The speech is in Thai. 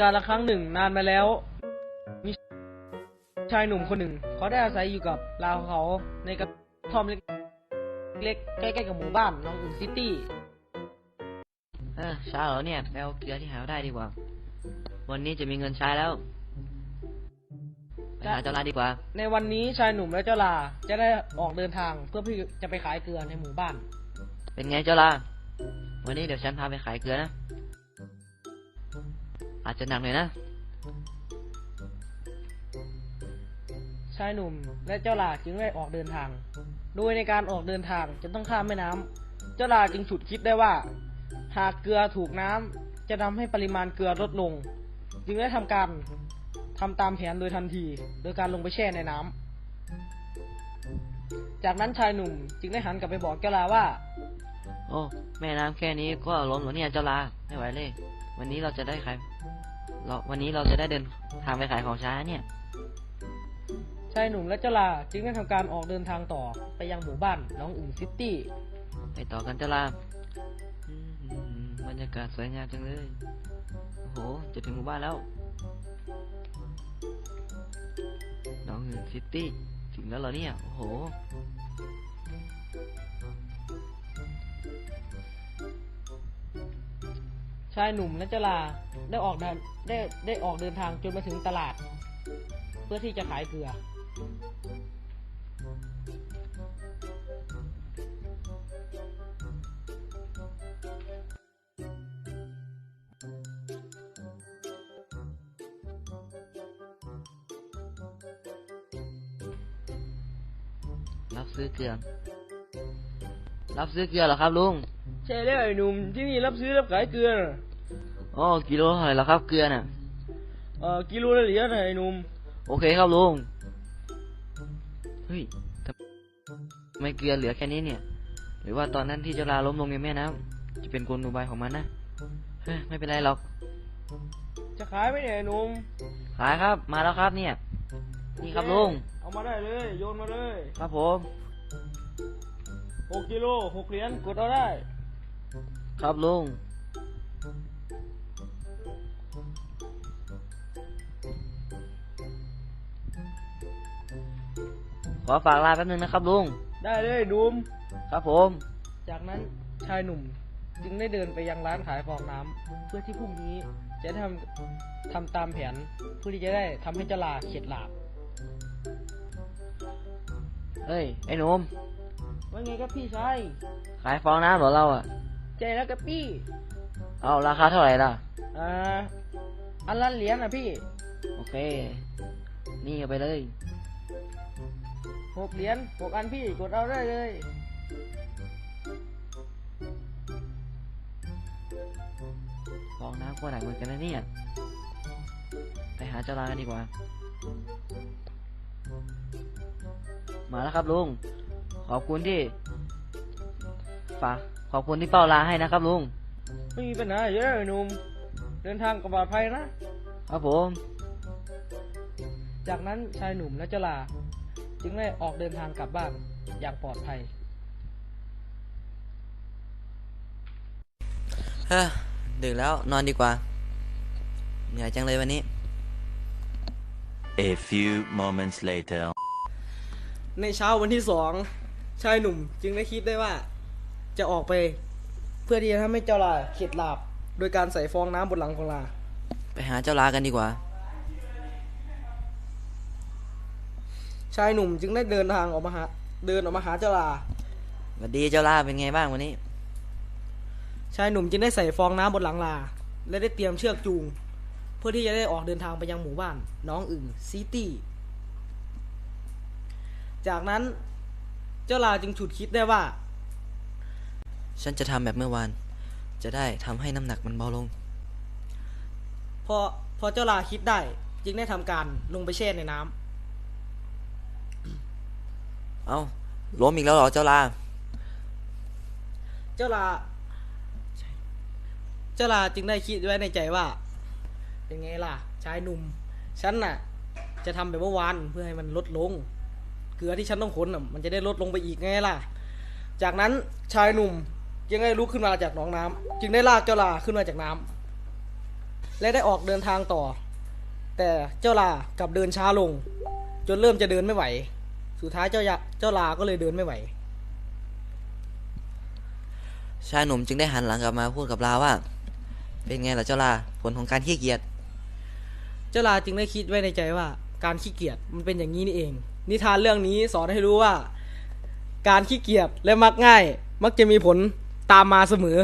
การละครั้งหนึ่งนานมาแล้ว มีชายหนุ่มคนหนึ่ง เขาได้อาศัยอยู่กับลาวเขาในกระท่อมเล็กๆใกล้ๆกับหมู่บ้านน้องอุ่นซิตี้เออเช้าแล้วเนี่ยไปเอาเกลือที่หาได้ดีกว่า วันนี้จะมีเงินใช้แล้วไปหาเจ้าลาดีกว่า ในวันนี้ชายหนุ่มและเจ้าลาจะได้ออกเดินทางเพื่อที่จะไปขายเกลือในหมู่บ้าน เป็นไงเจ้าลาวันนี้เดี๋ยวฉันพาไปขายเกลือนะ อาจจะหนักหน่อยนะ ชายหนุ่มและเจ้าลาจึงได้ออกเดินทาง โดยในการออกเดินทางจะต้องข้ามแม่น้ำเจ้าลาจึงฉุดคิดได้ว่า หากเกลือถูกน้ำจะทำให้ปริมาณเกลือลดลง จึงได้ทำการทำตามแผนโดยทันที โดยการลงไปแช่ในน้ำจากนั้นชายหนุ่มจึงได้หันกลับไปบอกเจ้าลาว่า โอ้ แม่น้ำแค่นี้ก็ล้มแล้วเนี่ยเจ้าลาไม่ไหวเลย วันนี้เราจะได้ขาย เราวันนี้เราจะได้เดินทางไปขายของช้าเนี่ย ชายหนุ่มและเจ้าลาจึงได้ทำการออกเดินทางต่อไปยังหมู่บ้านน้องอุ่นซิตี้ ไปต่อกันเจ้าลาอืมบรรยากาศสวยงามจังเลย โอ้โห จะถึงหมู่บ้านแล้ว น้องเงินซิตี้ ถึงแล้วเหรอเนี่ย โอ้โห ชายหนุ่มและเจาลา ได้ออกเดินได้ได้ออกเดินทางจนมาถึงตลาด เพื่อที่จะขายเกลือ รับซื้อเกลือ รับซื้อเกลือเหรอครับลุง ใช่แล้วไอ้หนุ่มที่นี่รับซื้อรับขายเกลือ อ๋อกิโลเท่าไหร่แล้วครับเกลือน่ะเอ่อกิโลละเหรียญนะไอ้หนุ่มโอเคครับลุงเฮ้ยทำไมเกลือเหลือแค่นี้เนี่ย หรือว่าตอนนั้นที่เจาลาล้มลงในแม่น้ำจะเป็นกลอุบายของมันนะเฮ้ยไม่เป็นไรหรอกจะขายไหมเนี่ยไอ้หนุ่มขายครับมาแล้วครับเนี่ย นี่ครับลุงเอามาได้เลยโยนมาเลยครับผมหกกิโลหกเหรียญกดเอาได้ ครับลุง ขอฝากลาแป๊บนึงนะครับลุง ได้เลยหนุ่มครับผม จากนั้นชายหนุ่มจึงได้เดินไปยังร้านขายฟองน้ำเพื่อที่พรุ่งนี้จะได้ทำทำตามแผนเพื่อที่จะได้ทำให้เจาลาเข็ดหลาบเฮ้ย ไอ้หนุ่มว่าไงครับพี่ชายขายฟองน้ำเหรอเราอะ ใจแล้วกับพี่ เอาราคาเท่าไหร่ล่ะ อ่าอันละเหรียญนะพี่ โอเค นี่เอาไปเลยหกเหรียญหกอันพี่กดเอาได้เลยฟองน้ำก็หนักเหมือนกันนะเนี่ย ไปหาเจ้าลากันดีกว่า มาแล้วครับลุง ขอบคุณที่ฝากขอบคุณที่เป้าลาให้นะครับลุง ไม่มีปัญหาเยอะหนุ่ม เดินทางกับปลอดภัยนะ ครับผม จากนั้นชายหนุ่มและเจาลา จึงได้ออกเดินทางกลับบ้านอย่างปลอดภัย เฮ้อดึกแล้วนอนดีกว่า เหนื่อยจังเลยวันนี้ A few moments later. ในเช้าวันที่สองชายหนุ่มจึงได้คิดได้ว่า จะออกไป เพื่อที่จะทำให้เจ้าลาเข็ดหลาบ โดยการใส่ฟองน้ำบนหลังของลา ไปหาเจ้าลากันดีกว่า ชายหนุ่มจึงได้เดินทางออกมาหาเดินออกมาหาเจ้าลาสวัสดีเจ้าลาเป็นไงบ้างวันนี้ ชายหนุ่มจึงได้ใส่ฟองน้ำบนหลังลา และได้เตรียมเชือกจูง เพื่อที่จะได้ออกเดินทางไปยังหมู่บ้าน น้องอึ่งซิตี้ จากนั้นเจ้าลาจึงฉุดคิดได้ว่า ฉันจะทำแบบเมื่อวาน จะได้ทำให้น้ำหนักมันเบาลง พอพอเจ้าลาคิดได้จึงได้ทำการลงไปแช่ในน้ำ เอาล้มอีกแล้วเหรอเจ้าลา เจ้าลา เจ้าลาจึงได้คิดไว้ในใจว่า เป็นไงล่ะ ชายหนุ่ม ฉันน่ะ จะทำแบบเมื่อวานเพื่อให้มันลดลง เกลือที่ฉันต้องขนน่ะมันจะได้ลดลงไปอีกไงล่ะ จากนั้นชายหนุ่มจึงได้ลุกขึ้นมาจากหนองน้ำจึงได้ลากเจ้าลาขึ้นมาจากน้ำและได้ออกเดินทางต่อ แต่เจ้าลากลับเดินช้าลง จนเริ่มจะเดินไม่ไหว สุดท้ายเจ้ายะเจ้าลาก็เลยเดินไม่ไหว ชายหนุ่มจึงได้หันหลังกลับมาพูดกับลาว่า เป็นไงล่ะเจ้าลาผลของการขี้เกียจ เจ้าลาจึงได้คิดไว้ในใจว่า การขี้เกียจมันเป็นอย่างนี้นี่เอง นิทานเรื่องนี้สอนให้รู้ว่า การขี้เกียจและมักง่าย มักจะมีผลตามมาเสมอ